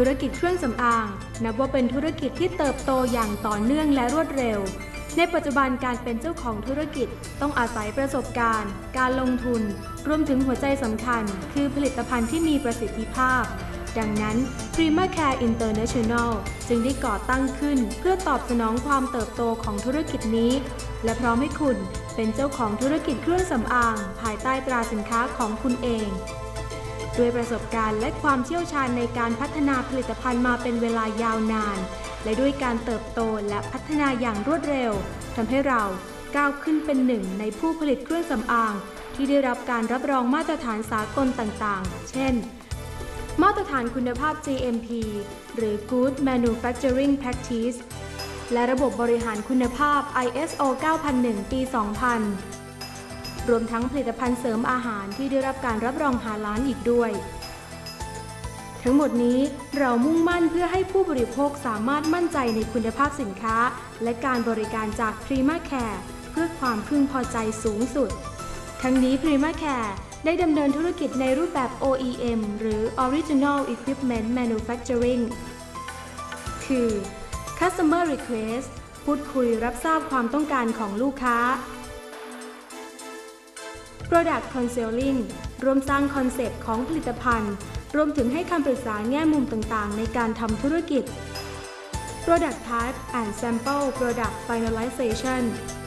ธุรกิจเครื่องสำอาง นับว่าเป็นธุรกิจที่เติบโตอย่างต่อเนื่องและรวดเร็ว ในปัจจุบันการเป็นเจ้าของธุรกิจต้องอาศัยประสบการณ์ การลงทุน รวมถึงหัวใจสำคัญ คือผลิตภัณฑ์ที่มีประสิทธิภาพ ดังนั้น Prima Care International จึงได้ก่อตั้งขึ้น เพื่อตอบสนองความเติบโตของธุรกิจนี้ และพร้อมให้คุณเป็นเจ้าของธุรกิจเครื่องสำอาง ภายใต้ตราสินค้าของคุณเอง ด้วยประสบการณ์และความเชี่ยวชาญในการพัฒนาผลิตภัณฑ์มาเป็นเวลายาวนาน และด้วยการเติบโตและพัฒนาอย่างรวดเร็วทำให้เราก้าวขึ้นเป็นหนึ่งในผู้ผลิตเครื่องสำอาง ที่ได้รับการรับรองมาตรฐานสากลต่างๆ เช่น มาตรฐานคุณภาพ GMP หรือ Good Manufacturing Practice และระบบบริหารคุณภาพ ISO 9001 ปี 2000 รวมทั้งผลิตภัณฑ์เสริมอาหารที่ได้รับการรับรองหาล้านอีกด้วย ทั้งหมดนี้เรามุ่งมั่นเพื่อให้ผู้บริโภคสามารถมั่นใจในคุณภาพสินค้า และการบริการจาก Prima Care เพื่อความพึงพอใจสูงสุด ทั้งนี้ Prima Care ได้ดำเนินธุรกิจในรูปแบบ OEM หรือ Original Equipment Manufacturing คือ Customer Request พูดคุยรับทราบความต้องการของลูกค้า Product Counseling รวมสร้างคอนเซปต์ของผลิตภัณฑ์ รวมถึงให้คำปรึกษาแง่มุมต่างๆ ในการทำธุรกิจ Product Type and Sample Product Finalization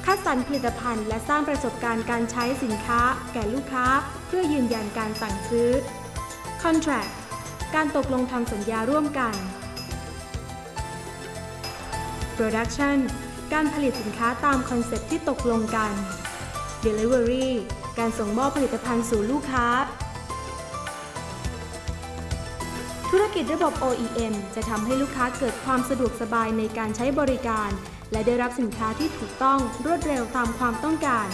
คัดสรรผลิตภัณฑ์และสร้างประสบการณ์การใช้สินค้า แก่ลูกค้า เพื่อยืนยันการสั่งซื้อ Contract การตกลงทำสัญญาร่วมกัน Production การผลิตสินค้าตามคอนเซ็ปต์ที่ตกลงกัน Delivery การส่งมอบผลิตภัณฑ์สู่ลูกค้า ธุรกิจระบบ OEM จะทำให้ลูกค้าเกิดความสะดวกสบายในการใช้บริการ และได้รับสินค้าที่ถูกต้องรวดเร็วตามความต้องการ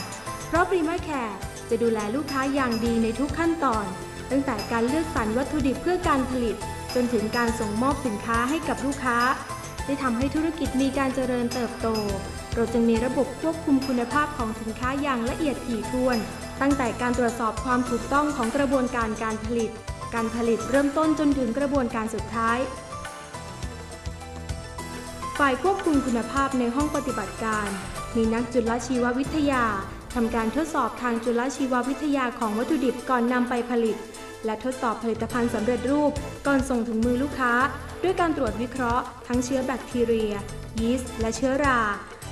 เพราะ Prima Care จะดูแลลูกค้าอย่างดีในทุกขั้นตอน ตั้งแต่การเลือกสรรวัตถุดิบเพื่อการผลิต จนถึงการส่งมอบสินค้าให้กับลูกค้า ได้ทำให้ธุรกิจมีการเจริญเติบโตเราจึงมีระบบควบคุมคุณภาพของสินค้าอย่างละเอียดถี่ถ้วน ตั้งแต่การตรวจสอบความถูกต้องของกระบวนการการผลิต การผลิตเริ่มต้นจนถึงกระบวนการสุดท้าย ฝ่ายควบคุมคุณภาพในห้องปฏิบัติการ มีนักจุลชีววิทยาทำการทดสอบทางจุลชีววิทยาของวัตถุดิบก่อนนำไปผลิต และทดสอบผลิตภัณฑ์สำเร็จรูปก่อนส่งถึงมือลูกค้า ด้วยการตรวจวิเคราะห์ ทั้งเชื้อแบคทีเรีย ยีสต์และเชื้อรา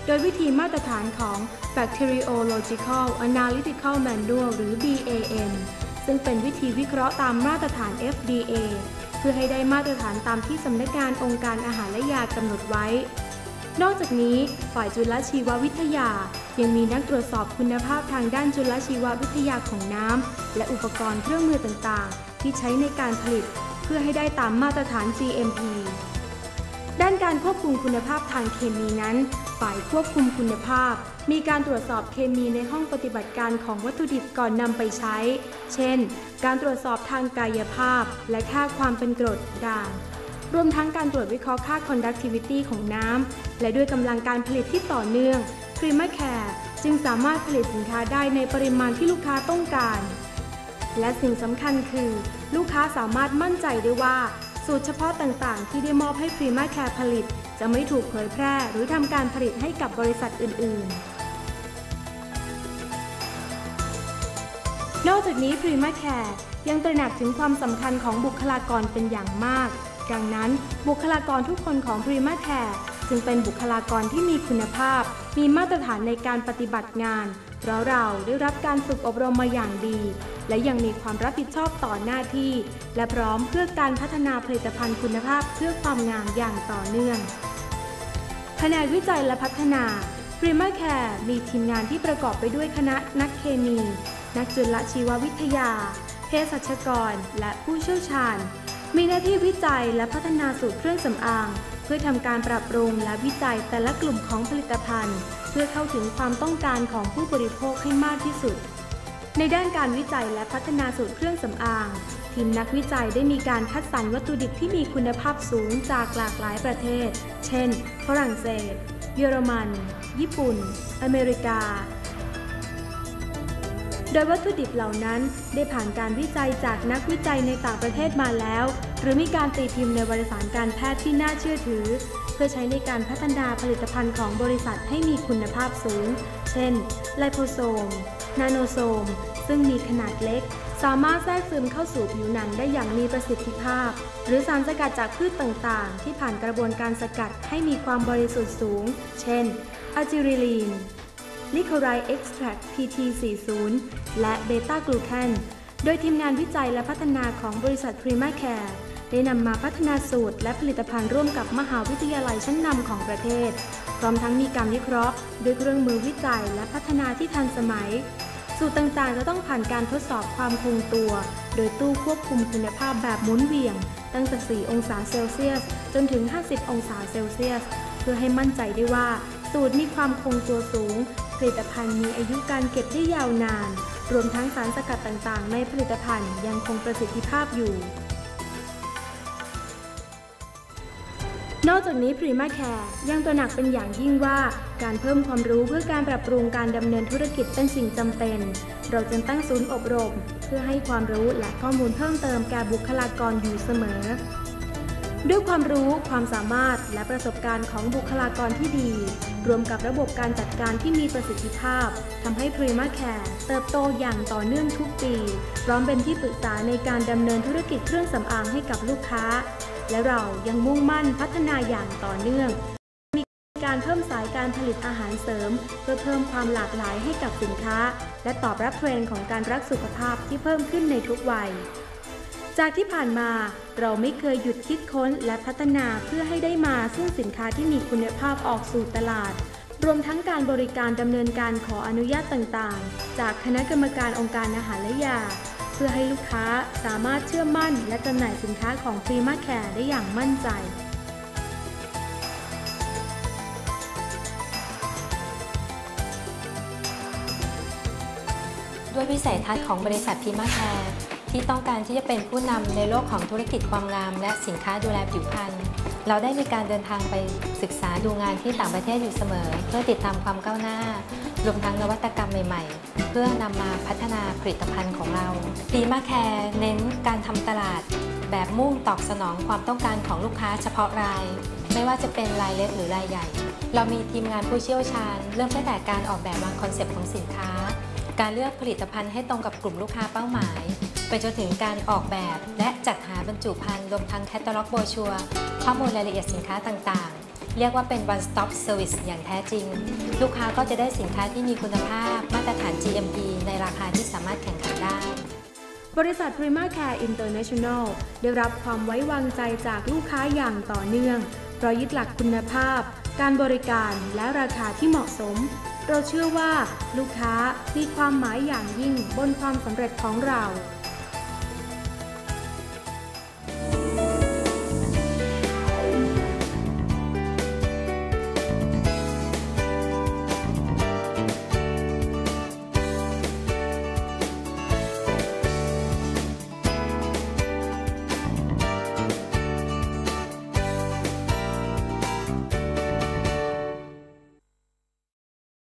โดยวิธีมาตรฐานของ Bacteriological Analytical Manual หรือ BAM ซึ่งเป็นวิธีวิเคราะห์ตามมาตรฐาน FDA เพื่อให้ได้มาตรฐานตามที่สำนักงานองค์การอาหารและยากำหนดไว้ นอกจากนี้ ฝ่ายจุลชีววิทยา ยังมีนักตรวจสอบคุณภาพทางด้านจุลชีววิทยาของน้ำ และอุปกรณ์เครื่องมือต่างๆ ที่ใช้ในการผลิต เพื่อให้ได้ตามมาตรฐาน GMP ด้านการควบคุมคุณภาพทางเคมีนั้น ฝ่ายควบคุมคุณภาพ มีการตรวจสอบเคมีในห้องปฏิบัติการของวัตถุดิบก่อนนำไปใช้ เช่น การตรวจสอบทางกายภาพ และค่าความเป็นกรดด่าง รวมทั้งการตรวจวิเคราะห์ค่า conductivity ของน้ำ และด้วยกำลังการผลิตที่ต่อเนื่อง Prima Care จึงสามารถผลิตสินค้าได้ในปริมาณที่ลูกค้าต้องการ และสิ่งสำคัญคือ ลูกค้าสามารถมั่นใจได้ว่า สูตรเฉพาะต่างๆ ที่ได้มอบให้ Prima Care ผลิต จะไม่ถูกเผยแพร่หรือทำการผลิตให้กับบริษัทอื่น ๆนอกจากนี้ Prima Care ยังตระหนักถึงความสำคัญของบุคลากรเป็นอย่างมาก ดังนั้นบุคลากรทุกคนของ Prima Care จึงเป็นบุคลากรที่มีคุณภาพ มีมาตรฐานในการปฏิบัติงาน เพราะเราได้รับการฝึกอบรมมาอย่างดี และยังมีความรับผิดชอบต่อหน้าที่ และพร้อมเพื่อการพัฒนาผลิตภัณฑ์คุณภาพเพื่อความงามอย่างต่อเนื่อง แผนกวิจัยและพัฒนา Prima Care มีทีมงานที่ประกอบไปด้วยคณะนักเคมี นักจุลชีววิทยา เภสัชกร และผู้เชี่ยวชาญ มีหน้าที่วิจัยและพัฒนาสูตรเครื่องสำอาง เพื่อทำการปรับปรุงและวิจัยแต่ละกลุ่มของผลิตภัณฑ์ เพื่อเข้าถึงความต้องการของผู้บริโภคให้มากที่สุด ในด้านการวิจัยและพัฒนาสูตรเครื่องสำอาง ทีมนักวิจัยได้มีการคัดสรรวัตถุดิบที่มีคุณภาพสูงจากหลากหลายประเทศ เช่น ฝรั่งเศส เยอรมัน ญี่ปุ่น อเมริกา โดยวัตถุดิบเหล่านั้นได้ผ่านการวิจัยจากนักวิจัยในต่างประเทศมาแล้ว หรือมีการตีพิมพ์ในวารสารการแพทย์ที่น่าเชื่อถือ เพื่อใช้ในการพัฒนาผลิตภัณฑ์ของบริษัทให้มีคุณภาพสูง เช่น ไลโพโซม นาโนโซม ซึ่งมีขนาดเล็ก สามารถแทรกซึมเข้าสู่ผิวหนังได้อย่างมีประสิทธิภาพ หรือสารสกัดจากพืชต่างๆ ที่ผ่านกระบวนการสกัดให้มีความบริสุทธิ์สูง เช่นอะจิริลีนลิโคไรเอ็กซ์แทร PT40 และเบต้ากลูแคนโดยทีมงานวิจัยและพัฒนาของบริษัทพรีมาแคร์ ได้นำมาพัฒนาสูตร และผลิตภัณฑ์ร่วมกับมหาวิทยาลัยชั้นนำของประเทศ พร้อมทั้งมีการวิเคราะห์ด้วยเครื่องมือวิจัย และพัฒนาที่ทันสมัย สูตรต่างๆ จะต้องผ่านการทดสอบความคงตัว โดยตู้ควบคุมคุณภาพแบบหมุนเวียง ตั้งแต่ 4 องศาเซลเซียส จนถึง 50 องศาเซลเซียส เพื่อให้มั่นใจได้ว่า สูตรมีความคงตัวสูง ผลิตภัณฑ์มีอายุการเก็บได้ยาวนาน รวมทั้งสารสกัดต่างๆ ในผลิตภัณฑ์ยังคงประสิทธิภาพอยู่ นอกจากนี้ Prima Care ยังตระหนักเป็นอย่างยิ่งว่า การเพิ่มความรู้เพื่อการปรับปรุงการดำเนินธุรกิจเป็นสิ่งจำเป็น เราจึงตั้งศูนย์อบรม เพื่อให้ความรู้และข้อมูลเพิ่มเติมแก่บุคลากรอยู่เสมอ ด้วยความรู้ความสามารถและประสบการณ์ของบุคลากรที่ดี รวมกับระบบการจัดการที่มีประสิทธิภาพทำให้ Prima Care เติบโตอย่างต่อเนื่องทุกปี พร้อมเป็นที่ปรึกษาในการดำเนินธุรกิจเครื่องสำอางให้กับลูกค้า และเรายังมุ่งมั่นพัฒนาอย่างต่อเนื่อง มีการเพิ่มสายการผลิตอาหารเสริม เพื่อเพิ่มความหลากหลายให้กับสินค้า และตอบรับเทรนด์ของการรักสุขภาพที่เพิ่มขึ้นในทุกวัย จากที่ผ่านมาเราไม่เคยหยุดคิดค้นและพัฒนาเพื่อให้ได้มาซึ่งสินค้าที่มีคุณภาพออกสู่ตลาด รวมทั้งการบริการดำเนินการขออนุญาตต่างๆ จากคณะกรรมการองค์การอาหารและยา เพื่อให้ลูกค้าสามารถเชื่อมั่น และจำหน่ายสินค้าของ Prima Care ได้อย่างมั่นใจด้วยวิสัยทัศน์ของบริษัทพิมาแคร์ ที่ต้องการที่จะเป็นผู้นำในโลกของธุรกิจความงาม และสินค้าดูแลผิวพรรณเราได้มีการเดินทางไปศึกษาดูงานที่ต่างประเทศอยู่เสมอ เพื่อติดตามความก้าวหน้ารวมทั้งนวัตกรรมใหม่ ๆ เพื่อนำมาพัฒนาผลิตภัณฑ์ของเราพีมาแคร์เน้นการทำตลาด แบบมุ่งตอบสนองความต้องการของลูกค้าเฉพาะราย ไม่ว่าจะเป็นรายเล็กหรือรายใหญ่ เรามีทีมงานผู้เชี่ยวชาญ เริ่มตั้งแต่การออกแบบวางคอนเซปต์ของสินค้า การเลือกผลิตภัณฑ์ให้ตรงกับกลุ่มลูกค้าเป้าหมาย ไปจนถึงการออกแบบและจัดหาบรรจุภัณฑ์รวมทั้งแคตตาล็อกโบชัวข้อมูลรายละเอียดสินค้าต่างๆ เรียกว่าเป็น one stop service อย่างแท้จริง ลูกค้าก็จะได้สินค้าที่มีคุณภาพมาตรฐาน GMP ในราคาที่สามารถแข่งขันได้บริษัท Prima Care International ได้รับความไว้วางใจจากลูกค้าอย่างต่อเนื่อง เพราะยึดหลักคุณภาพ การบริการและราคาที่เหมาะสม เราเชื่อว่าลูกค้ามีความหมายอย่างยิ่งบนความสำเร็จของเรา